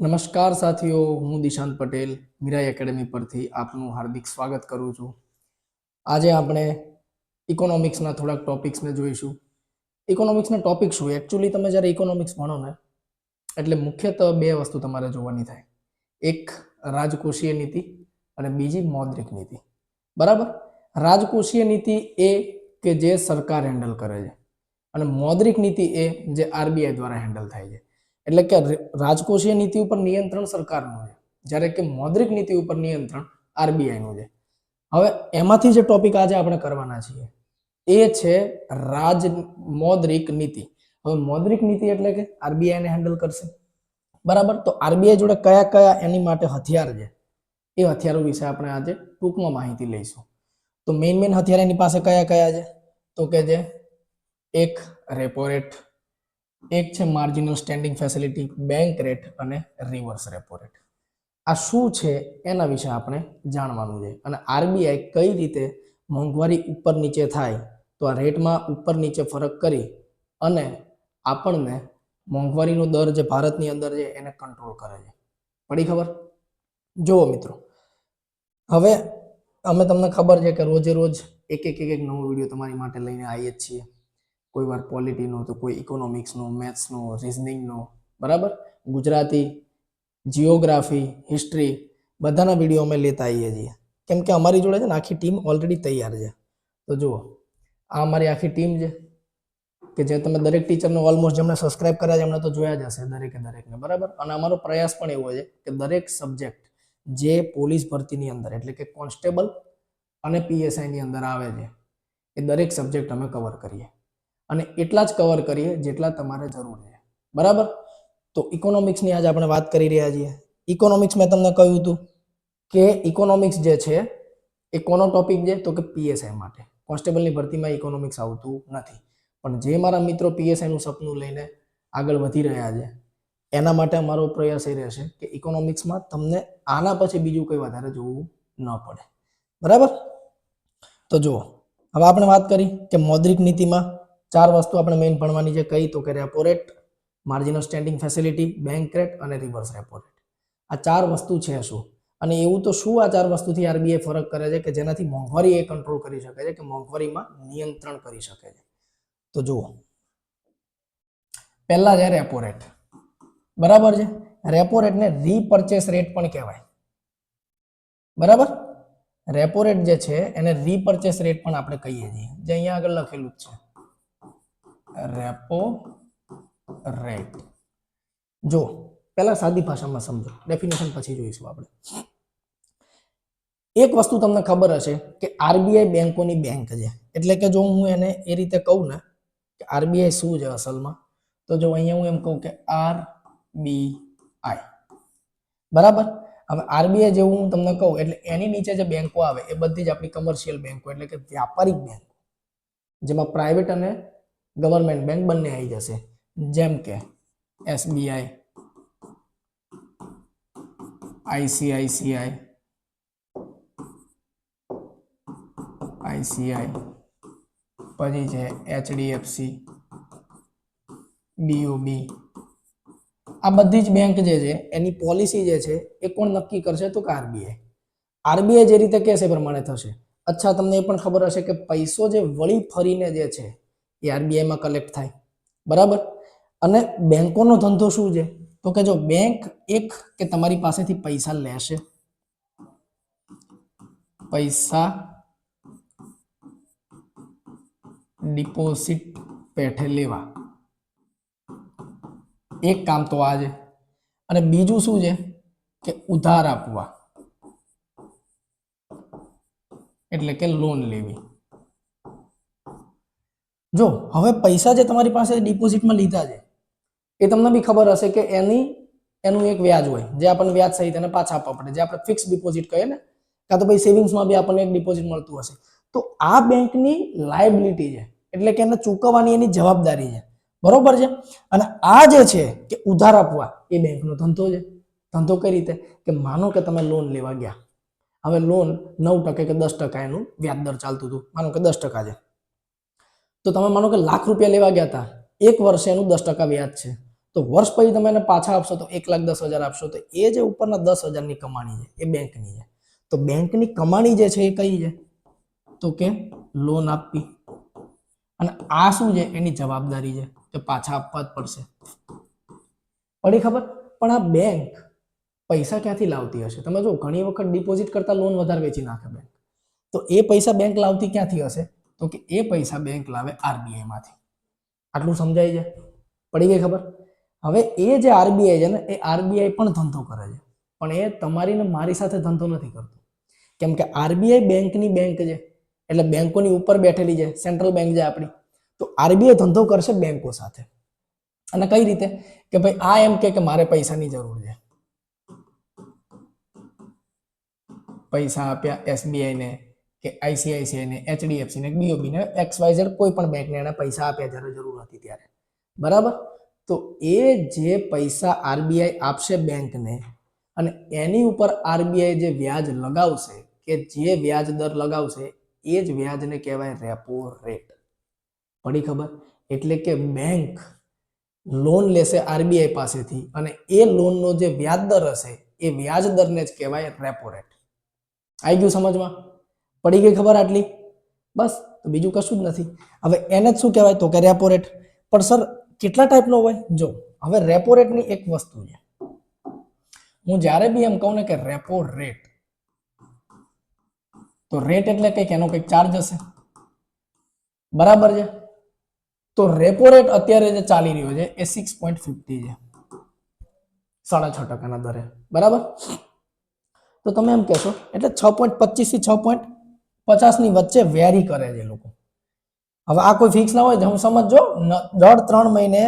નમસ્કાર સાથીઓ, હું દિશાંત પટેલ મીરાઈ એકેડમી પરથી આપનું હાર્દિક સ્વાગત કરું છું. આજે આપણે ઇકોનોમિક્સના થોડાક ટોપિક્સને જોઈશું. ઇકોનોમિક્સના ટોપિક શું? એકચ્યુઅલી તમે જ્યારે ઇકોનોમિક્સ ભણો ને, એટલે મુખ્યત્વે બે વસ્તુ તમારે જોવાની થાય. એક, રાજકોષીય નીતિ અને બીજી મૌદ્રિક નીતિ. બરાબર? રાજકોષીય નીતિ એ કે જે સરકાર હેન્ડલ કરે છે અને મૌદ્રિક નીતિ એ જે આરબીઆઈ દ્વારા હેન્ડલ થાય છે. એટલે કે રાજકોષીય નીતિ ઉપર નિયંત્રણ સરકારનું છે. જ્યારે કે મૌદ્રિક નીતિ ઉપર નિયંત્રણ આરબીઆઈનું છે. હવે એમાંથી જે ટોપિક આજે આપણે કરવાના છીએ એ છે રાજ મૌદ્રિક નીતિ. હવે મૌદ્રિક નીતિ એટલે કે આરબીઆઈને હેન્ડલ કરશે. બરાબર? તો આરબીઆઈ જોડે કયા કયા એની માટે હથિયાર છે? એ હથિયારો વિશે આપણે આજે ટૂંકમાં માહિતી લઈશું. તો મેઇન મેઇન હથિયાર એની પાસે કયા કયા છે? તો કે જે એક રેપો રેટ એક છે marginal standing facility bank rate અને રિવર્સ રેપો રેટ આ શું છે એના વિશે આપણે જાણવાનું છે અને આરબીઆઈ કઈ રીતે મોંઘવારી ઉપર નીચે થાય તો આ રેટમાં ઉપર નીચે ફરક કરી અને આપણને મોંઘવારીનો દર જે ભારતની અંદર છે એને કંટ્રોલ કરે છે. પડી ખબર? જુઓ મિત્રો. હવે અમે તમને ખબર છે કે રોજે રોજ એક એક એક એક નવો વીડિયો તમારી માટે લઈને આવીએ જ છીએ. કોઈ વાર પોલિટીનો તો કોઈ ઇકોનોમિક્સનો મેથ્સનો રિઝનિંગનો બરાબર? ગુજરાતી જિયોગ્રાફી હિસ્ટ્રી બધાના વીડિયો અમે લેતા આવીએ છીએ. કેમ કે અમારી જોડે છે ને આખી ટીમ ઓલરેડી તૈયાર છે. તો જુઓ, આ અમારી આખી ટીમ છે, કે જે તમે દરેક ટીચરને ઓલમોસ્ટ જેમણે સબસ્ક્રાઇબ કર્યા છે, એમણે તો જોયા જ હશે દરેકે દરેકને, બરાબર? અને અમારો પ્રયાસ પણ એવો છે કે દરેક સબ્જેક્ટ જે પોલીસ ભરતીની અંદર, એટલે કે કોન્સ્ટેબલ અને પીએસઆઈની અંદર આવે છે, એ દરેક સબ્જેક્ટ અમે કવર કરીએ. અને એટલા જ કવર કરીએ જેટલા તમારે જરૂર છે. બરાબર? તો ઇકોનોમિક્સની આજે આપણે વાત કરી રહ્યા છીએ. ઇકોનોમિક્સ મેં તમને કહ્યું હતું કે ઇકોનોમિક્સ જે છે એ કોનો ટોપિક છે? તો કે પીએસઆઈ માટે. કોન્સ્ટેબલની ભરતીમાં ઇકોનોમિક્સ આવતું નથી. પણ જે મારા મિત્રો પીએસઆઈનું સપનું લઈને આગળ વધી રહ્યા છે, એના માટે અમારો પ્રયાસ એ રહેશે કે ઇકોનોમિક્સમાં તમને આના પછી બીજું કંઈ વધારે જોવું ન પડે. બરાબર? તો જુઓ, હવે આપણે વાત કરી કે મૌદ્રિક નીતિમાં ચાર વસ્તુ આપણે મેઇન ભણવાની છે કઈ તો કે repo rate marginal standing facility bank rate અને રિવર્સ રેપો રેટ આ ચાર વસ્તુ છે શું? અને એવું તો શું આ ચાર વસ્તુથી આરબીઆઈ ફરક કરે છે કે જેનાથી મોંઘવારી એ કંટ્રોલ કરી શકે છે કે મોંઘવારીમાં નિયંત્રણ કરી શકે છે? તો જુઓ. પહેલા છે રેપો રેટ બરાબર છે? રેપો રેટને રીપરચેસ રેટ પણ કહેવાય. બરાબર? રેપો રેટ જે છે એને રીપરચેસ રેટ પણ આપણે કહીએ છીએ. જે અહીંયા આગળ લખેલું જ છે. રેપો રેટ જો, પહેલા સાદી ભાષામાં સમજો. ડેફિનેશન પછી જોઈશું આપણે. એક વસ્તુ તમને ખબર હશે કે આરબીઆઈ બેંકોની બેંક છે. એટલે કે જો હું એને એ રીતે કહું ને કે આરબીઆઈ શું છે અસલમાં? તો જો અહીંયા હું એમ કહું કે આર બી આઈ બરાબર? હવે આરબીઆઈ જેવું હું તમને કહું, એટલે એની નીચે જે બેંકો આવે, એ બધી જ આપણી કમર્શિયલ બેંકો, એટલે કે વ્યાપારિક બેંકો, જેમાં પ્રાઇવેટ અને ગવર્મેન્ટ બેંક બંને આવી જશે. જેમ કે એસબીઆઈ, આઈસીઆઈસીઆઈ, આઈસીઆઈ, પછી છે એચડીએફસી, બીઓબી. આ બધી જ બેંક જે છે, એની પોલિસી જે છે, એ કોણ નક્કી કરશે તો કે આરબીઆઈ. આરબીઆઈ જે રીતે કહેશે પ્રમાણે થશે. અચ્છા, તમને એ પણ ખબર હશે કે પૈસો જે વળી ફરીને જે છે એ આરબીઆઈમાં કલેક્ટ થાય. બરાબર? અને બેંકોનો ધંધો શું છે? તો કે જો બેંક એક કે તમારી પાસેથી પૈસા લેશે. પૈસા ડિપોઝિટ પેઠે લેવા. એક કામ તો આ છે. અને બીજું શું છે? કે ઉધાર આપવા. એટલે કે લોન લેવી. જો, હવે પૈસા જે તમારી પાસે ડિપોઝિટમાં લીધા છે, એ તમને બી ખબર હશે કે એની, એનું એક વ્યાજ હોય, જે આપણને વ્યાજ સહિત એને પાછા આપવા પડે, જે આપણે ફિક્સ ડિપોઝિટ કહીએ ને, કાં તો ભાઈ સેવિંગ્સમાં બી આપણને એક ડિપોઝિટ મળતું હશે. તો આ બેંકની લાયબિલિટી છે, એટલે કે એને ચૂકવવાની એની જવાબદારી છે. બરોબર છે? અને આ જે છે કે ઉધાર આપવા, એ બેંકનો ધંધો છે. ધંધો કઈ રીતે? કે માનો કે તમે લોન લેવા ગયા. હવે લોન નવ ટકે કે દસ ટકા એનું વ્યાજ દર ચાલતું હતું. માનો કે દસ ટકા છે. તો તમે માનો કે લાખ રૂપિયા લેવા ગયા હતા એક વર્ષે એનું દસ ટકા વ્યાજ છે. તો વર્ષ પછી તમે એને પાછા આપશો તો એક લાખ દસ હજાર આપશો, તો એ જે ઉપરના દસ હજારની કમાણી છે, એ બેંકની છે. તો બેંકની કમાણી જે છે એ કઈ છે? તો કે લોન આપવી. અને આ શું છે? એની જવાબદારી છે કે પાછા આપવા જ પડશે. પડી ખબર? પણ આ બેંક પૈસા ક્યાંથી લાવતી હશે? તમે જો ઘણી વખત ડિપોઝિટ કરતા લોન વધારે વેચી નાખે બેંક તો એ પૈસા બેંક લાવતી ક્યાંથી હશે? તો કે એ પૈસા બેંક લાવે આરબીઆઈમાંથી આટલું સમજાય છે? પડી ગઈ ખબર? હવે એ જે આરબીઆઈ છે ને, એ આરબીઆઈ પણ ધંધો કરે છે. પણ એ તમારી ને મારી સાથે ધંધો નથી કરતો. કેમ કે આરબીઆઈ બેંકની બેંક છે. એટલે બેંકોની ઉપર બેઠેલી છે સેન્ટ્રલ બેંક છે આપણી. તો આરબીઆઈ ધંધો કરશે બેંકો સાથે. અને કઈ રીતે? કે ભાઈ, આ એમ કે કે મારે પૈસાની જરૂર છે. પૈસા આપ્યા એસબીઆઈ ને. કે આઈસીઆઈસીઆઈ ને એચડીએફસી ને બીઓબી ને એક્સ કોઈ પણ બેંકને એને પૈસા આપ્યા જ્યારે જરૂર હતી ત્યારે. બરાબર? તો એ જે પૈસા આરબીઆઈ આપશે બેંકને અને એની ઉપર આરબીઆઈ જે વ્યાજ લગાવશે, કે જે વ્યાજ દર લગાવશે, એ જ વ્યાજને કહેવાય રેપો રેટ. પડી ખબર? એટલે કે બેંક લોન લેશે આરબીઆઈ પાસેથી અને એ લોનનો જે વ્યાજ દર હશે, એ વ્યાજ દરને જ કહેવાય રેપો રેટ. આવી ગયું સમજમાં? પડી ગઈ ખબર આટલી? બસ, તો બીજું કશું જ નથી. હવે એને જ શું કહેવાય? તો કે રેપો રેટ પણ સર, કેટલા ટાઈપનો હોય? જો, હવે રેપો રેટની એક વસ્તુ છે. હું જ્યારે બી એમ કહું ને કે રેપો રેટ તો રેટ એટલે કંઈક એનો કંઈક ચાર્જ હશે. બરાબર છે? તો રેપો રેટ અત્યારે જે ચાલી રહ્યો છે, એ સિક્સ પોઈન્ટ ફિફ્ટી છે. સાડા છ ટકાના દરે. બરાબર? તો તમે એમ કહેશો, એટલે છ પોઈન્ટ પચીસથી છ પોઈન્ટ પચાસની વચ્ચે વેરી કરે છે લોકો. હવે આ કોઈ ફિક્સ ના હોય હું સમજો દર ત્રણ મહિને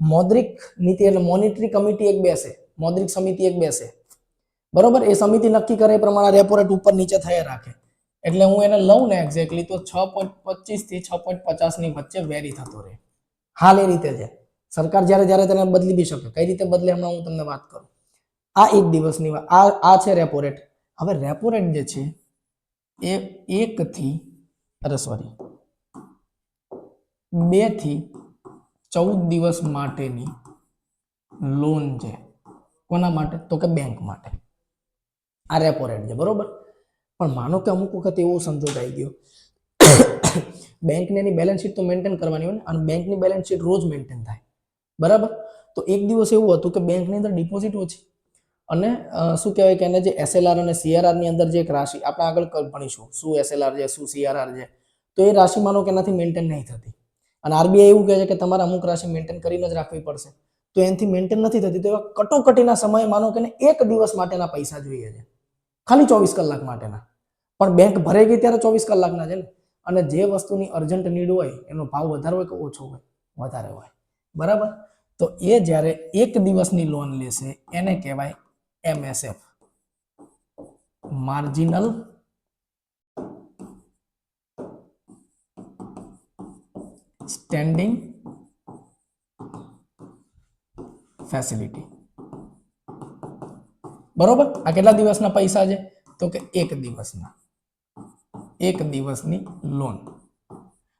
મૌદ્રિક નીતિ એટલે મોનિટરી કમિટી એક બેસે, મૌદ્રિક સમિતિ એક બેસે. બરોબર? એ સમિતિ નક્કી કરે, એ પ્રમાણે રેપો રેટ ઉપર નીચે થયા રાખે. એટલે હું એને લઉં ને એક્ઝેક્ટલી તો છ પોઈન્ટ પચીસથી છ પોઈન્ટ પચાસની વચ્ચે વેરી થતો રહે. હાલ એ રીતે છે. સરકાર જ્યારે જ્યારે તેને બદલી બી શકે. કઈ રીતે બદલે હમણાં હું તમને વાત કરું. આ એક દિવસની આ આ છે રેપો રેટ હવે રેપો રેટ જે છે એ એક થી અરે સોરી બેથી ચૌદ દિવસ માટેની લોન છે. કોના માટે? તો કે બેંક માટે. આ રેપો રેટ છે, બરોબર? પણ માનો કે અમુક વખત એવો સંજોગ આવી ગયો. બેંકને એની બેલેન્સ શીટ તો મેન્ટેન કરવાની હોય ને, અને બેંકની બેલેન્સ શીટ રોજ મેન્ટેન થાય. બરાબર? તો એક દિવસ એવું હતું કે બેંકની અંદર ડિપોઝિટ ઓછી. અને શું કહેવાય કે એને જે એસએલઆર અને સીઆરઆરની અંદર જે એક રાશિ, આપણે આગળ ભણીશું, શું એસએલઆર છે, શું સીઆરઆર છે, તો એ રાશિ માનો કે એનાથી મેન્ટેન નહીં થતી. અને આરબીઆઈ એવું કહે છે કે તમારે અમુક રાશિ મેન્ટેન કરીને જ રાખવી પડશે. તો એનાથી મેન્ટેન નથી થતી, તો એવા કટોકટીના સમયે માનો કે એક દિવસ માટેના પૈસા જોઈએ છે. ખાલી ચોવીસ કલાક માટેના. પણ બેંક ભરાઈ ગઈ ત્યારે ચોવીસ કલાકના છે ને? અને જે વસ્તુની અર્જન્ટ નીડ હોય, એનો ભાવ વધારે હોય કે ઓછો હોય, વધારે હોય. બરાબર? તો એ જ્યારે એક દિવસની લોન લેશે, એને કહેવાય એમએસએફ માર્જિનલ સ્ટેન્ડિંગ ફેસિલિટી બરોબર? આ કેટલા દિવસના પૈસા છે? તો કે એક દિવસના. એક દિવસની લોન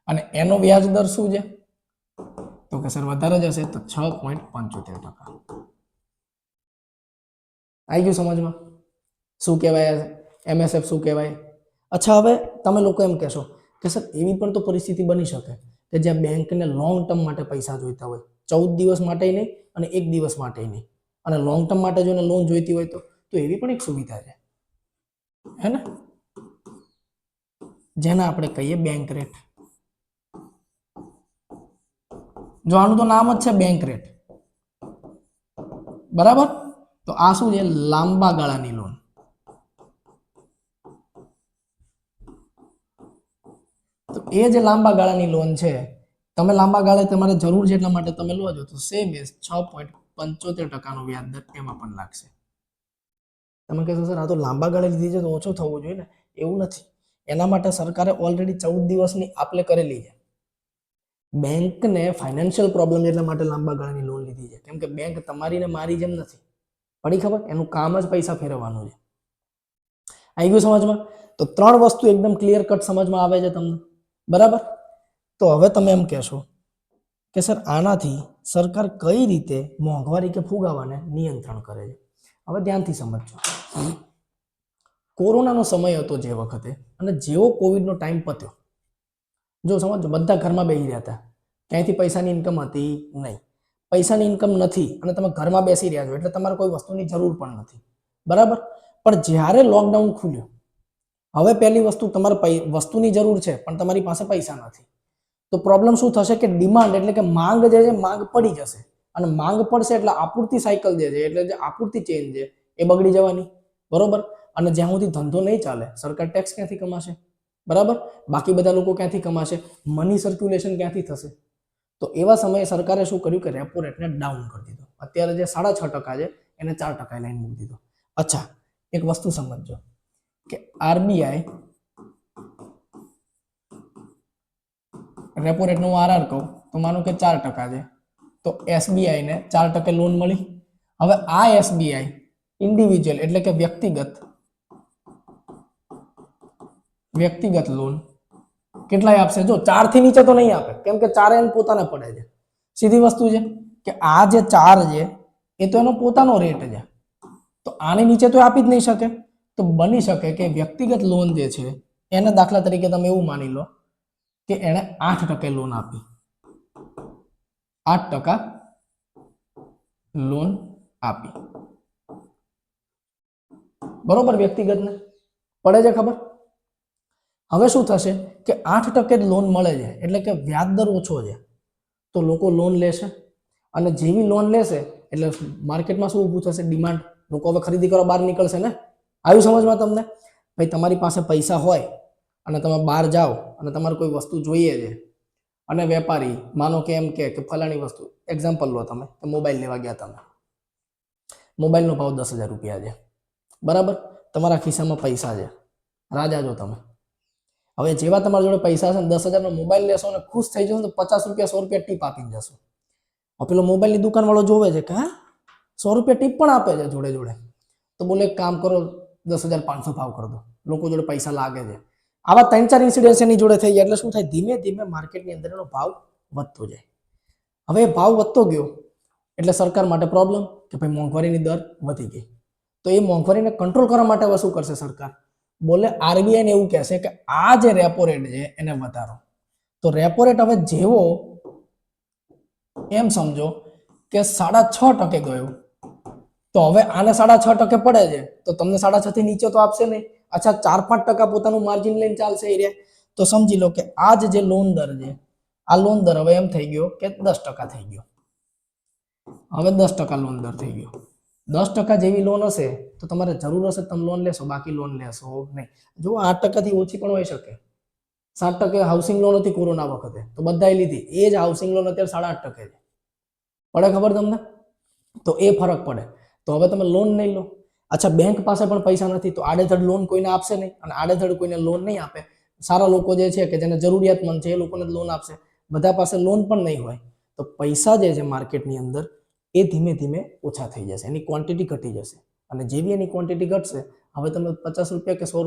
અને એનો વ્યાજ દર શું છે? તો કે સર, વધારે જ હશે તો છ પોઈન્ટ પંચોતેર ટકા. આવી ગયું સમજમાં? શું કહેવાય? એમએસએફ શું કહેવાય? અચ્છા, હવે તમે લોકો એમ કહેશો કે સર, એવી પણ તો પરિસ્થિતિ બની શકે કે જ્યાં બેંકને લોંગ ટર્મ માટે પૈસા જોઈતા હોય. ચૌદ દિવસ માટે નહીં અને એક દિવસ માટે નહીં. અને લોંગ ટર્મ માટે જો એને લોન જોઈતી હોય તો તો એવી પણ એક સુવિધા છે. હે ને? જેને આપણે કહીએ બેંક રેટ જો આનું તો નામ જ છે બેંક રેટ બરાબર? તો આ શું છે? લાંબા ગાળાની લોન તો એ જે લાંબા ગાળાની લોન છે, તમે લાંબા ગાળે તમારે જરૂર છે એટલા માટે તમે લો છો, તો સેમ એઝ છ પોઈન્ટ પંચોતેર ટકાનો વ્યાજ દર એમાં પણ લાગશે. તમે કહેશો, સર, આ તો લાંબા ગાળે લીધી છે, તો ઓછો થવો જોઈએ ને? એવું નથી. એના માટે સરકારે ઓલરેડી ચૌદ દિવસની આપલે કરેલી છે. બેંકને ફાઇનાન્શિયલ પ્રોબ્લેમ એટલા માટે લાંબા ગાળાની લોન લીધી છે. કેમ કે બેંક તમારી મારી જેમ નથી. પડી ખબર? એનું કામ જ પૈસા ફેરવવાનું છે. આવી ગયું સમજમાં? તો ત્રણ વસ્તુ એકદમ ક્લિયર કટ સમજમાં આવે છે તમને. બરાબર? તો હવે તમે એમ કહેશો કે સર, આનાથી સરકાર કઈ રીતે મોંઘવારી કે ફુગાવાને નિયંત્રણ કરે છે? હવે ધ્યાનથી સમજજો. કોરોનાનો સમય હતો જે વખતે અને જેવો કોવિડનો ટાઈમ પત્યો. જો સમજો બધા ઘરમાં બેસી રહ્યા હતા. ક્યાંયથી પૈસાની ઇન્કમ હતી નહીં. પૈસાની ઇન્કમ નથી અને તમે ઘરમાં બેસી રહ્યા છો, એટલે તમારે કોઈ વસ્તુની જરૂર પણ નથી. બરાબર? પણ જ્યારે લોકડાઉન ખુલ્યું, હવે પહેલી વસ્તુ તમારે વસ્તુની જરૂર છે, પણ તમારી પાસે પૈસા નથી. તો પ્રોબ્લેમ શું થશે કે ડિમાન્ડ એટલે કે માંગ જે છે, માંગ પડી જશે. અને માંગ પડશે એટલે આપૂર્તિ સાયકલ જે છે, એટલે જે આપૂર્તિ ચેન છે, એ બગડી જવાની. બરોબર? અને જ્યાં સુધી ધંધો નહીં ચાલે, સરકાર ટેક્સ ક્યાંથી કમાશે? બરાબર? બાકી બધા લોકો ક્યાંથી કમાશે? મની સર્ક્યુલેશન ક્યાંથી થશે? તો એવા સમયે સરકારે શું કર્યું કે રેપો રેટને ડાઉન કરી દીધો. અત્યારે જે સાડા છ ટકા છે, એને ચાર ટકા લાઈન મૂકી દીધો. અચ્છા, એક વસ્તુ સમજજો કે આરબીઆઈ રેપો રેટનો હું આરઆર કહું, તો માનો કે ચાર ટકા છે. તો એસબીઆઈને ચાર ટકે લોન મળી. હવે આ એસબીઆઈ ઇન્ડિવિજ્યુઅલ એટલે કે વ્યક્તિગત વ્યક્તિગત લોન કેટલાય આપશે? જો ચારથી નીચે તો નહીં આપે. કેમ કે ચાર એને પોતાને પડે છે. સીધી વસ્તુ છે કે આ જે ચાર છે, એ તો એનો પોતાનો રેટ છે. તો આની નીચે તો આપી જ નહીં શકે. તો બની શકે કે વ્યક્તિગત લોન જે છે, એને દાખલા તરીકે તમે એવું માની લો કે એણે આઠ ટકે લોન આપી. આઠ ટકા લોન આપી. બરોબર વ્યક્તિગતને? પડે છે ખબર? હવે શું થશે કે આઠ ટકે જ લોન મળે છે. એટલે કે વ્યાજ દર ઓછો છે. તો લોકો લોન લેશે અને જેવી લોન લેશે, એટલે માર્કેટમાં શું ઊભું થશે? ડિમાન્ડ લોકો હવે ખરીદી કરવા બહાર નીકળશે ને? આવ્યું સમજમાં તમને? ભાઈ, તમારી પાસે પૈસા હોય અને તમે બહાર જાઓ અને તમારે કોઈ વસ્તુ જોઈએ છે અને વેપારી, માનો કે એમ કે કે ફલાણી વસ્તુ એક્ઝામ્પલ લો તમે, કે મોબાઈલ લેવા ગયા તમે. મોબાઈલનો ભાવ દસ હજાર રૂપિયા છે. બરાબર? તમારા ખિસ્સામાં પૈસા છે. રાજા જો તમે. હવે જેવા તમારા જોડે પૈસા છે ને દસ હજારનો મોબાઈલ લેશો અને ખુશ થઈ જશો તો પચાસ રૂપિયા સો રૂપિયા ટીપ આપીને જશો. હવે પેલો મોબાઈલની દુકાનવાળો જોવે છે કે હા, સો રૂપિયા ટીપ પણ આપે છે જોડે જોડે. તો બોલે કામ કરો, દસ હજાર પાંચસો ભાવ કરી દો. લોકો જોડે પૈસા લાગે છે. આવા ત્રણ ચાર ઇન્સિડન્સ એની જોડે થઈ ગયા. એટલે શું થાય? ધીમે ધીમે માર્કેટની અંદર એનો ભાવ વધતો જાય. હવે ભાવ વધતો ગયો. એટલે સરકાર માટે પ્રોબ્લેમ કે ભાઈ મોંઘવારીની દર વધી ગઈ. તો એ મોંઘવારીને કંટ્રોલ કરવા માટે હવે શું કરશે સરકાર? બોલે આરબીઆઈ ને એવું કહેશે કે આ જે રેપો રેટ છે એને વધારો. તો રેપો રેટ હવે જેવો એમ સમજો કે સાડા છ ટકે ગયો. તો હવે આને સાડા છ ટકે પડે છે. તો તમને સાડા છ થી નીચે તો આપશે નહીં. અચ્છા, ચાર પાંચ ટકા પોતાનું માર્જિન લઈને ચાલશે એ તો સમજી લો કે આ જે લોન દર છે, આ લોન દર હવે એમ થઈ ગયો કે દસ ટકા થઈ ગયો. હવે દસ ટકા લોન દર થઈ ગયો. દસ ટકા જેવી લોન હશે, તો તમારે જરૂર હશે તમે લોન લેશો, બાકી લોન લેશો નહીં. જો આઠ ટકાથી ઓછી પણ હોઈ શકે. સાત ટકે હાઉસિંગ લોન હતી કોરોના વખતે, તો બધાએ લીધી. એ જ હાઉસિંગ લોન અત્યારે સાડા આઠ ટકે છે. પડે ખબર તમને? તો એ ફરક પડે. તો હવે તમે લોન નહીં લો. અચ્છા બેંક પાસે પણ પૈસા નથી, તો આડેધડ લોન કોઈને આપશે નહીં. અને આડેધડ કોઈને લોન નહીં આપે. સારા લોકો જે છે કે જેને જરૂરિયાતમંદ છે, એ લોકોને લોન આપશે. બધા પાસે લોન પણ નહીં હોય. તો પૈસા જે છે માર્કેટની અંદર એ ધીમે ધીમે ઓછા થઈ જશે, એની ક્વોન્ટિટી ઘટી જશે. અને જેવી એની ક્વોન્ટિટી ઘટશે, હવે તમે પચાસ રૂપિયા કે સો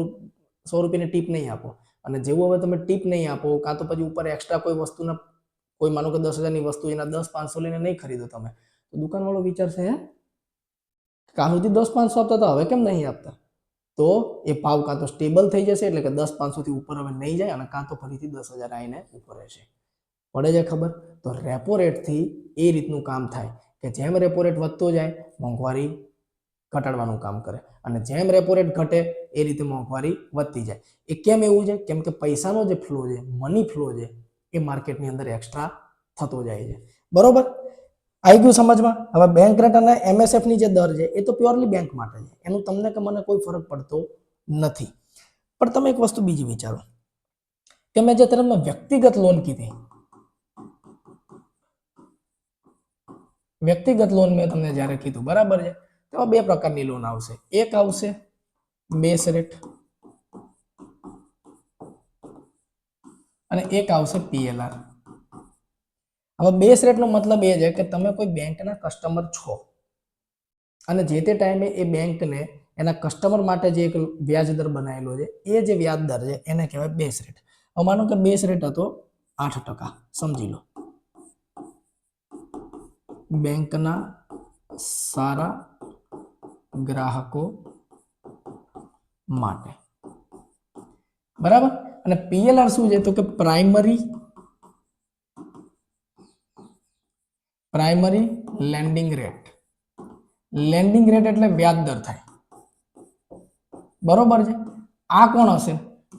સો રૂપિયાની ટીપ નહીં આપો. અને જેવું હવે તમે ટીપ નહીં આપો, કાં તો પછી ઉપર એક્સ્ટ્રા કોઈ વસ્તુના, કોઈ માનો કે દસ હજારની વસ્તુ એના દસ પાંચસો લઈને નહીં ખરીદો તમે. તો દુકાનવાળો વિચારશે હે? કાં સુધી દસ પાંચસો આપતા હતા હવે કેમ નહીં આપતા? તો એ ભાવ કાં તો સ્ટેબલ થઈ જશે, એટલે કે દસ પાંચસોથી ઉપર હવે નહીં જાય, અને કાં તો ફરીથી દસ હજાર આવીને ઉપર રહેશે. પડે છે ખબર? તો રેપો રેટથી એ રીતનું કામ થાય. કે જેમ રેપો રેટ વધતો જાય, મોંઘવારી ઘટાડવાનું કામ કરે. અને જેમ રેપો રેટ ઘટે, એ રીતે મોંઘવારી વધતી જાય. એ કેમ એવું છે? કેમ કે પૈસાનો જે ફ્લો છે મની ફ્લો છે, એ માર્કેટની અંદર એક્સ્ટ્રા થતો જાય છે. બરોબર? આવી ગયું સમજમાં. હવે બેંક રેટ અને એમએસએફની જે દર છે, એ તો પ્યોરલી બેંક માટે છે. એનું તમને કે મને કોઈ ફરક પડતો નથી. પણ તમે એક વસ્તુ બીજી વિચારો. કે મેં જે તમને વ્યક્તિગત લોન કીધી વ્યક્તિગત લોન મેં તમને જ્યારે કીધું, બરાબર છે? તો બે પ્રકારની લોન આવશે. એક આવશે બેસ રેટ અને એક આવશે પીએલઆર હવે બેસ રેટનો મતલબ એ છે કે તમે કોઈ બેંકના કસ્ટમર છો અને જે તે ટાઈમે એ બેંકને એના કસ્ટમર માટે જે એક વ્યાજ દર બનાવેલો છે, એ જે વ્યાજ દર છે, એને કહેવાય બેસ રેટ હવે માનો કે બેસ રેટ હતો આઠ ટકા, સમજી લો. બેંકના સારા ગ્રાહકો માટે. બરાબર? અને પીએલઆર શું છે? તો કે primary primary lending rate. Lending rate એટલે વ્યાજ દર થાય. બરોબર છે? આ કોણ હશે?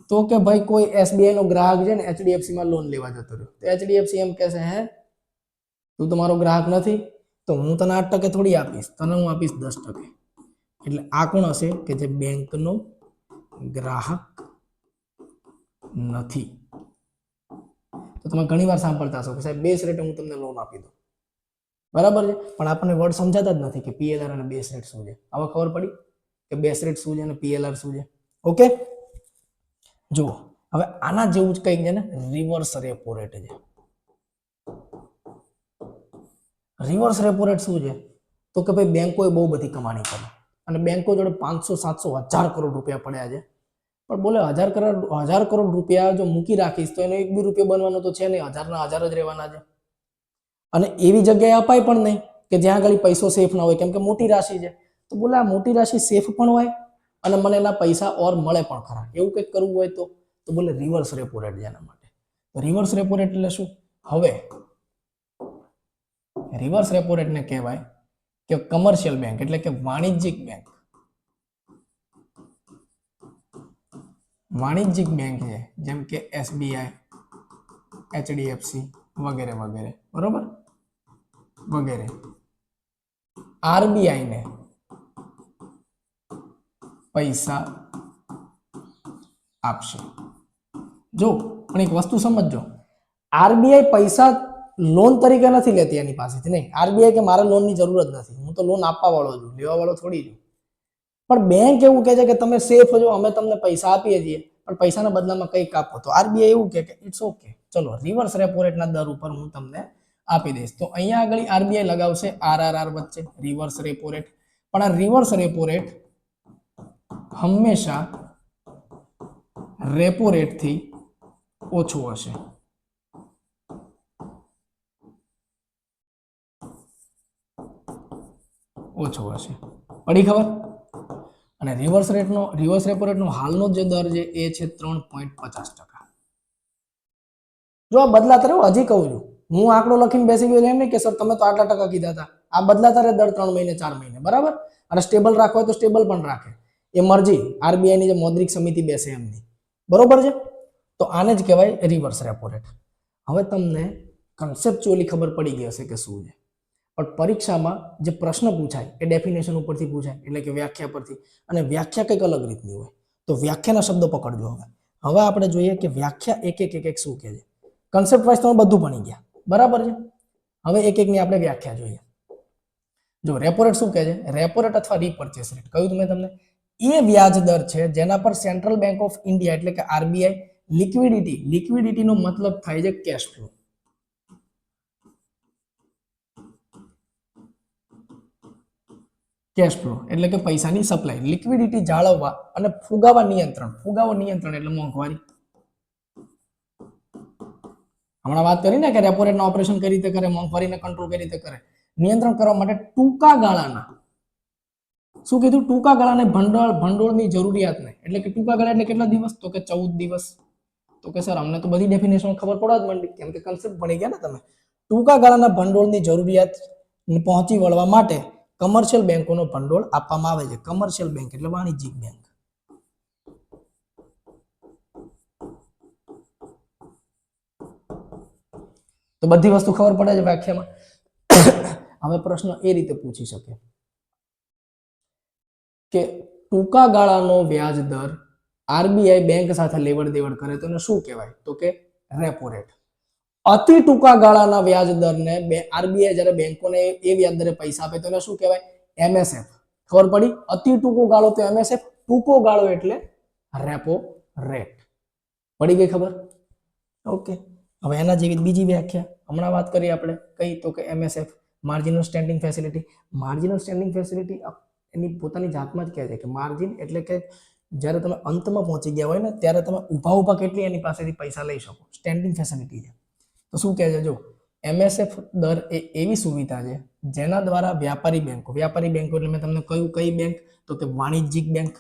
તો કે ભાઈ કોઈ એસબીઆઈ નો ગ્રાહક છે ને એચડીએફસી માં લોન લેવા જતો રહ્યો. તો એચડીએફસી એમ કહેશે, હે તું તમારો ગ્રાહક નથી, તો હું તને આઠ ટકે થોડી આપીશ. તને હું આપીશ દસ ટકે. એટલે આ કોણ હશે કે જે બેંકનો ગ્રાહક નથી? તો તમે ઘણી વાર સાંભળતા હશો કે સાહેબ, બેસ રેટે હું તમને લોન આપી દઉં. બરાબર છે? પણ આપણને વર્ડ સમજાતા જ નથી કે પીએલઆર અને બેસ રેટ શું છે. આવા ખબર પડી કે બેસ રેટ શું છે અને પીએલઆર શું છે? ઓકે જુઓ. હવે આના જેવું જ કંઈક છે ને રિવર્સ રેપો રેટ છે. રિવર્સ રેપો રેટ શું છે? તો કે ભાઈ બેંકોએ બહુ બધી કમાણી કરી. અને બેંકો જોડે પાંચસો, સાતસો, હજાર કરોડ રૂપિયા પડ્યા છે. પણ બોલે હજાર કરોડ હજાર કરોડ રૂપિયા જો મૂકી રાખીશ તો એનો એક બી રૂપિયો બનવાનો તો છે નહીં. હજારના હજાર જ રહેવાના છે. અને એવી જગ્યાએ અપાય પણ નહીં કે જ્યાં આગળ પૈસો સેફ ના હોય. કેમ કે મોટી રાશિ છે. તો બોલે આ મોટી રાશિ સેફ પણ હોય અને મને એના પૈસા ઓર મળે પણ ખરા. એવું કંઈક કરવું હોય તો તો બોલે રિવર્સ રેપો રેટ એના માટે. રિવર્સ રેપો રેટ એટલે શું? હવે રિવર્સ રેપો રેટને કહેવાય કે કમર્શિયલ બેંક એટલે કે વાણિજ્યિક બેંક વાણિજ્યિક બેંક છે, જેમ કે એસબીઆઈ એચડીએફસી વગેરે વગેરે. બરોબર? વગેરે. આરબીઆઈને પૈસા આપશે. જો પણ એક વસ્તુ સમજજો. આરબીઆઈ પૈસા લોન તરીકે નથી લેતી એની પાસેથી નહીં. આરબીઆઈ કે મારે લોનની જરૂર જ નથી. હું તો લોન આપવા વાળો છું લેવા વાળો થોડી છું. પણ બેંક એવું કહે છે કે તમે સેફ છો, અમે તમને પૈસા આપીએ છીએ, પણ પૈસાના બદલામાં કંઈક આપો. તો આરબીઆઈ એવું કહે કે ઇટ્સ ઓકે ચલો રિવર્સ રેપો રેટના દર ઉપર હું તમને આપી દઈશ. તો અહીંયા આગળ આરબીઆઈ લગાવશે આરઆરઆર વચ્ચે રિવર્સ રેપો રેટ પણ આ રિવર્સ રેપો રેટ હંમેશા રેપો રેટથી ઓછું હશે. ઓછો હશે પડી ખબર? અને રિવર્સ રેટનો રિવર્સ રેપો રેટનો હાલનો જે દર છે એ છે ત્રણ પોઈન્ટ પચાસ ટકા. જો આ બદલાતા રહ્યો હજી કહું છું. હું આંકડો લખીને બેસી ગયો એમ નહીં કે, સર, તમે તો આટલા ટકા કીધા હતા. આ બદલાતા રહે દર ત્રણ મહિને, ચાર મહિને. બરાબર? અને સ્ટેબલ રાખવા હોય તો સ્ટેબલ પણ રાખે. એ મરજી. આરબીઆઈની જે મૌદ્રિક સમિતિ બેસે એમની બરોબર છે? તો આને જ કહેવાય રિવર્સ રેપો રેટ હવે તમને કન્સેપ્ચ્યુઅલી ખબર પડી ગઈ હશે કે શું છે. પણ પરીક્ષામાં જે પ્રશ્ન પૂછાય એ ડેફિનેશન ઉપરથી પૂછાય, એટલે કે વ્યાખ્યા પરથી. અને વ્યાખ્યા કંઈક અલગ રીતની હોય. તો વ્યાખ્યાના શબ્દો પકડજો હવે. હવે આપણે જોઈએ કે વ્યાખ્યા એક એક એક એક શું કહે છે. કન્સેપ્ટ વાઇઝ તમે બધું ભણી ગયા. બરાબર છે? હવે એક એકની આપણે વ્યાખ્યા જોઈએ. જો રેપો રેટ શું કહે છે? રેપો રેટ અથવા રીપરચેસ રેટ કહ્યું મેં તમને? એ વ્યાજ દર છે જેના પર સેન્ટ્રલ બેંક ઓફ ઇન્ડિયા એટલે કે આરબીઆઈ લિક્વિડિટી લિક્વિડિટીનો મતલબ થાય છે કેશ ફ્લો કેશ ફ્લો એટલે કે પૈસાની સપ્લાય લિક્વિડિટી જાળવવા અને ફુગાવા નિયંત્રણ, ફુગાવો નિયંત્રણ એટલે મોંઘવારી. હમણાં વાત કરી ને કે રેપો રેટના ઓપરેશન કઈ રીતે કરે, મોંઘવારીને કંટ્રોલ કઈ રીતે કરે? નિયંત્રણ કરવા માટે ટૂંકા ગાળાના. શું કીધું? ટૂંકા ગાળાને ભંડોળ, ભંડોળની જરૂરિયાત નહીં. એટલે કે ટૂંકા ગાળા એટલે કેટલા દિવસ? તો કે ચૌદ દિવસ. તો કે સર, અમને તો બધી ડેફિનેશન ખબર પડવા જ માંડી. કેમ કે કન્સેપ્ટ ભણી ગયા ને તમે. ટૂંકા ગાળાના ભંડોળની જરૂરિયાત પહોંચી વળવા માટે કમર્શિયલ બેંકોનો ભંડોળ આપવામાં આવે છે. કમર્શિયલ બેંક એટલે વાણિજ્યિક બેંક તો બધી વસ્તુ ખબર પડે છે વ્યાખ્યામાં હવે પ્રશ્ન એ રીતે પૂછી શકે કે ટૂંકા ગાળાનો વ્યાજ દર આરબીઆઈ બેંક સાથે લેવડ દેવડ કરે તો એને શું કહેવાય? તો કે રેપો રેટ અતિ ટૂંકા ગાળાના વ્યાજ દરને બે આરબીઆઈ જ્યારે બેંકોને એ વ્યાજ દરે પૈસા આપે તો એને શું કહેવાય? એમએસએફ. ખબર પડી? અતિ ટૂંકો ગાળો તો એમએસએફ, ટૂંકો ગાળો એટલે રેપો રેટ. પડી ગઈ ખબર? ઓકે. હવે એના જેવી બીજી વ્યાખ્યા. હમણાં વાત કરીએ આપણે. કઈ તો કે MSF marginal standing facility marginal standing facility એની પોતાની જાતમાં જ કહે છે કે માર્જિન એટલે કે જ્યારે તમે અંતમાં પહોંચી ગયા હોય ને, ત્યારે તમે ઊભા ઊભા કેટલી એની પાસેથી પૈસા લઈ શકો? સ્ટેન્ડિંગ ફેસિલિટી છે. શું કહે છે જો એમએસએફ દર એ એવી સુવિધા છે જેના દ્વારા વ્યાપારી બેંકો વ્યાપારી બેંકો એટલે મેં તમને કહ્યું કઈ બેંક? તો કે વાણિજ્યિક બેંક.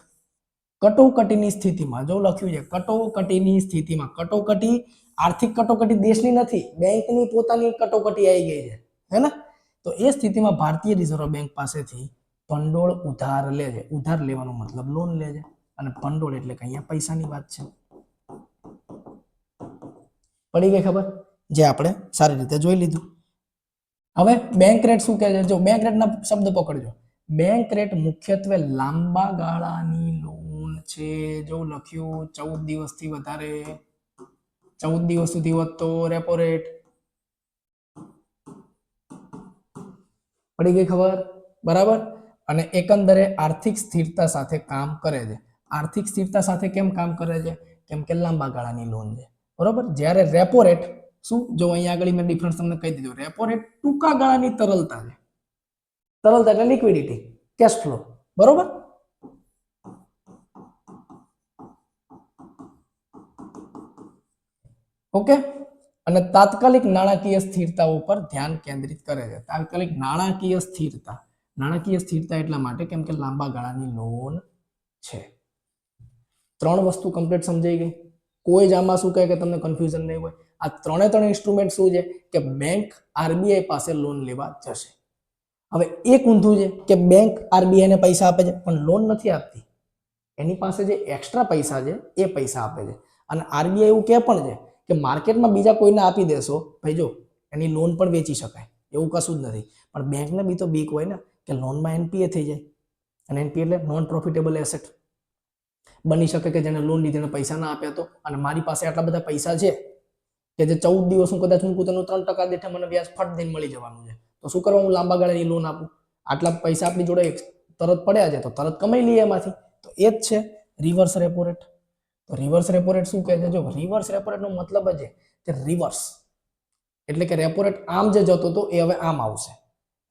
કટોકટીની સ્થિતિમાં, જો લખ્યું છે, કટોકટીની સ્થિતિમાં, કટોકટી આર્થિક કટોકટી દેશની નથી, બેંકની પોતાની કટોકટી આવી ગઈ છે, હે ને? તો એ સ્થિતિમાં ભારતીય રિઝર્વ બેંક પાસેથી ભંડોળ ઉધાર લે છે. ઉધાર લેવાનો મતલબ લોન લે છે અને ભંડોળ એટલે કે અહીંયા પૈસાની વાત છે. પડી ગઈ ખબર? જે આપણે સારી રીતે જોઈ લીધું. હવે બેંક રેટ શું કહે છે? જો બેંક રેટના શબ્દ પકડજો. બેંક રેટ મુખ્યત્વે લાંબા ગાળાની લોન છે. જો લખ્યું ચૌદ દિવસથી વધારે, ચૌદ દિવસ સુધી વધતો રેપો રેટ પડી ગઈ ખબર? બરાબર? અને એકંદરે આર્થિક સ્થિરતા સાથે કામ કરે છે. આર્થિક સ્થિરતા સાથે કેમ કામ કરે છે? કેમ કે લાંબા ગાળાની લોન છે. બરોબર? જ્યારે રેપો રેટ શું? જો અહીંયા આગળ મેં ડિફરન્સ તમને કહી દીધો રેપો રેટ ટૂંકા ગાળાની તરલતા છે. તરલતા એટલે લિક્વિડિટી કેશ ફ્લો બરોબર? ઓકે અને તાત્કાલિક નાણાકીય સ્થિરતા ઉપર ધ્યાન કેન્દ્રિત કરે છે. તાત્કાલિક નાણાકીય સ્થિરતા. નાણાકીય સ્થિરતા એટલા માટે કેમ કે લાંબા ગાળાની લોન છે. ત્રણ વસ્તુ કમ્પ્લીટ સમજાઈ ગઈ. કોઈ જ આમાં શું કહે કે તમને કન્ફ્યુઝન નહીં હોય? આ ત્રણે ત્રણ ઇન્સ્ટ્રુમેન્ટ શું છે? કે બેંક આરબીઆઈ પાસે લોન લેવા જશે. હવે એક ઊંધું છે કે બેંક આરબીઆઈને પૈસા આપે છે, પણ લોન નથી આપતી. એની પાસે જે એક્સ્ટ્રા પૈસા છે, એ પૈસા આપે છે. અને આરબીઆઈ એવું કહે પણ છે કે માર્કેટમાં બીજા કોઈને આપી દેશો, ભાઈ જો, એની લોન પણ વેચી શકાય. એવું કશું જ નથી. પણ બેંકને બી તો બીક હોય ને, કે લોનમાં એનપીએ થઈ જાય. અને એનપીએ એટલે નોન પ્રોફિટેબલ એસેટ બની શકે કે જેને લોન લીધી એને પૈસા ના આપ્યા તો. અને મારી પાસે આટલા બધા પૈસા છે કે જે ચૌદ દિવસ હું કદાચ મૂકું તેનું ત્રણ ટકા દેઠે મને વ્યાજ ફટ દઈને મળી જવાનું છે. તો શું કરવા? હું લાંબા ગાળાની લોન આપું. આટલા પૈસા આપણી જોડે તરત પડ્યા છે, તો તરત કમાઈ લઈએ એમાંથી. તો એ જ છે રિવર્સ રેપો રેટ તો રિવર્સ રેપો રેટ શું કહે છે? જો રિવર્સ રેપો રેટનો મતલબ જ છે કે રિવર્સ એટલે કે રેપો રેટ આમ જે જતો હતો એ હવે આમ આવશે.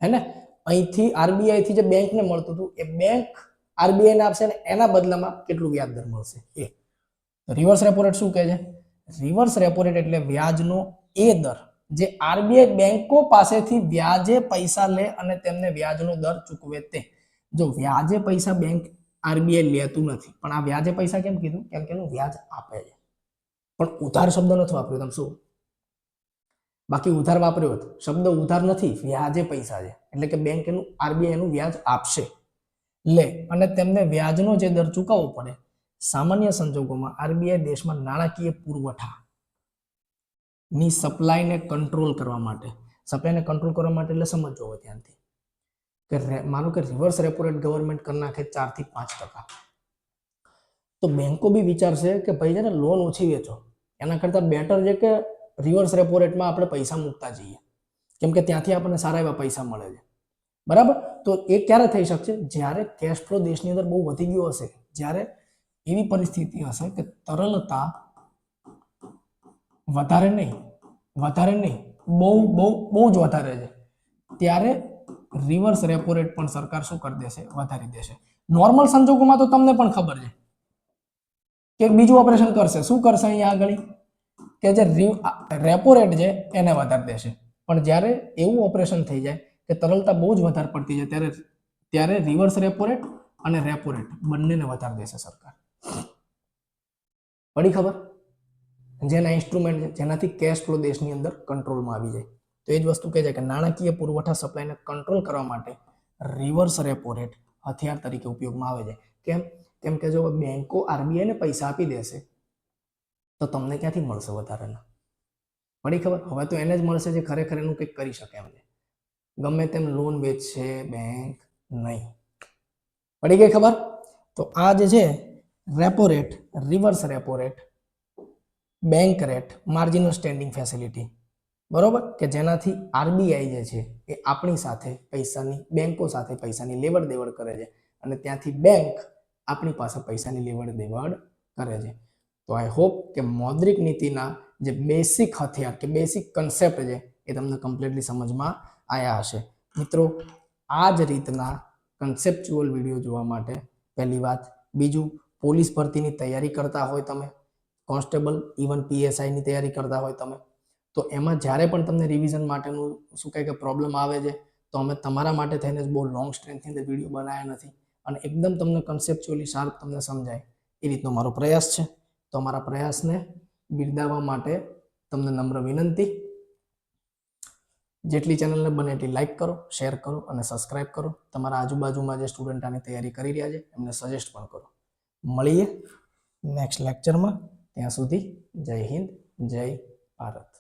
હે ને? અહીંથી આરબીઆઈથી જે બેંકને મળતું હતું, એ બેંક આરબીઆઈને આપશે ને એના બદલામાં કેટલું વ્યાજ દર મળશે? એ. રિવર્સ રેપો રેટ શું કહે છે? રિવર્સ રેપો રેટ એટલે વ્યાજનો એ દર. જે આરબીઆઈ બેંકો પાસેથી વ્યાજે પૈસા લે અને તેમને વ્યાજનો દર ચૂકવે તે. જો વ્યાજે પૈસા બેંક આરબીઆઈ લેતું નથી, પણ આ વ્યાજે પૈસા કેમ કીધું? કેમ કે એનું વ્યાજ આપે છે. પણ ઉધાર શબ્દ નથી વાપર્યો, તમે શું? બાકી ઉધાર વાપર્યો હોત. શબ્દ ઉધાર નથી, વ્યાજે પૈસા છે. એટલે કે બેંક એનું, આરબીઆઈ એનું વ્યાજ આપશે. લે, અને તેમને વ્યાજનો જે દર ચૂકવવો પડે સામાન્ય સંજોગોમાં આરબીઆઈ દેશમાં નાણાકીય પુરવઠા ની સપ્લાયને કંટ્રોલ કરવા માટે. સપ્લાયને કંટ્રોલ કરવા માટે એટલે સમજવો હોય ધ્યાનથી. કે માનો કે રિવર્સ રેપો રેટ ગવર્મેન્ટ કરી નાખે ચારથી પાંચ ટકા. તો બેંકો બી વિચારશે કે ભાઈ છે લોન ઓછી વેચો. એના કરતાં બેટર છે કે રિવર્સ રેપો રેટમાં આપણે પૈસા મૂકતા જઈએ. કેમ કે ત્યાંથી આપણને સારા એવા પૈસા મળે છે. બરાબર? તો એ ક્યારે થઈ શકશે? જ્યારે કેશ ફ્લો દેશની અંદર બહુ વધી ગયો હશે. જ્યારે એવી પરિસ્થિતિ હશે કે તરલતા વધારે નહીં વધારે નહીં, બહુ બહુ બહુ જ વધારે છે. ત્યારે રિવર્સ રેપો રેટ પણ સરકાર શું કરી દેશે? વધારી દેશે. નોર્મલ સંજોગોમાં તો તમને પણ ખબર છે કે બીજું ઓપરેશન કરશે. શું કરશે અહીંયા આગળ? કે જે રેપો રેટ છે એને વધારી દેશે. પણ જ્યારે એવું ઓપરેશન થઈ જાય કે તરલતા બહુ જ વધારે પડતી છે, ત્યારે ત્યારે રિવર્સ રેપો રેટ અને રેપો રેટ બંનેને વધારી દેશે સરકાર. પડી ખબર? જેના ઇન્સ્ટ્રુમેન્ટ છે, જેનાથી કેશ ફ્લો દેશની અંદર કંટ્રોલમાં આવી જાય. તો એ જ વસ્તુ કહે છે કે નાણાકીય પુરવઠા સપ્લાયને કંટ્રોલ કરવા માટે રિવર્સ રેપો રેટ હથિયાર તરીકે ઉપયોગમાં આવે છે. કેમ? કેમ કે જો બેંકો આરબીઆઈને પૈસા આપી દેશે, તો તમને ક્યાંથી મળશે વધારેના? પડી ખબર? હવે તો એને જ મળશે જે ખરેખર એનું કંઈક કરી શકે એમ છે. ગમે તેમ લોન વેચશે બેંક નહીં. પડી ગઈ ખબર? તો આ જે છે repo rate reverse repo rate bank rate marginal standing facility બરોબર? કે જેનાથી આરબીઆઈ જે છે, એ આપણી સાથે પૈસાની, બેંકો સાથે પૈસાની લેવડ દેવડ કરે છે અને ત્યાંથી બેંક આપણી પાસે પૈસાની લેવડ દેવડ કરે છે. તો આઈ હોપ કે મૌદ્રિક નીતિના જે બેસિક હથિયાર, કે બેસિક કન્સેપ્ટ છે, એ તમને કમ્પ્લીટલી સમજમાં આવ્યા હશે. મિત્રો, આ જ રીતના કન્સેપ્ચ્યુઅલ વીડિયો જોવા માટે પહેલી વાત. બીજું પોલીસ ભરતીની તૈયારી કરતા હોય તમે, કોન્સ્ટેબલ, ઇવન પીએસઆઈની તૈયારી કરતા હોય તમે, તો એમાં જ્યારે પણ તમને રિવિઝન માટેનું શું કહે કે પ્રોબ્લેમ આવે છે, તો અમે તમારા માટે થઈને જ બહુ લોંગ સ્ટ્રેન્થની અંદર વીડિયો બનાવ્યા નથી. અને એકદમ તમને કન્સેપ્ચ્યુઅલી શાર્પ તમને સમજાય. એ રીતનો મારો પ્રયાસ છે. તો અમારા પ્રયાસને બિરદાવવા માટે તમને નમ્ર વિનંતી. જેટલી ચેનલને બને એટલી લાઇક કરો શેર કરો અને સબસ્ક્રાઇબ કરો. તમારા આજુબાજુમાં જે સ્ટુડન્ટ આની તૈયારી કરી રહ્યા છે, એમને સજેસ્ટ પણ કરો. મળીએ નેક્સ્ટ લેક્ચરમાં ત્યાં સુધી જય હિન્દ જય ભારત.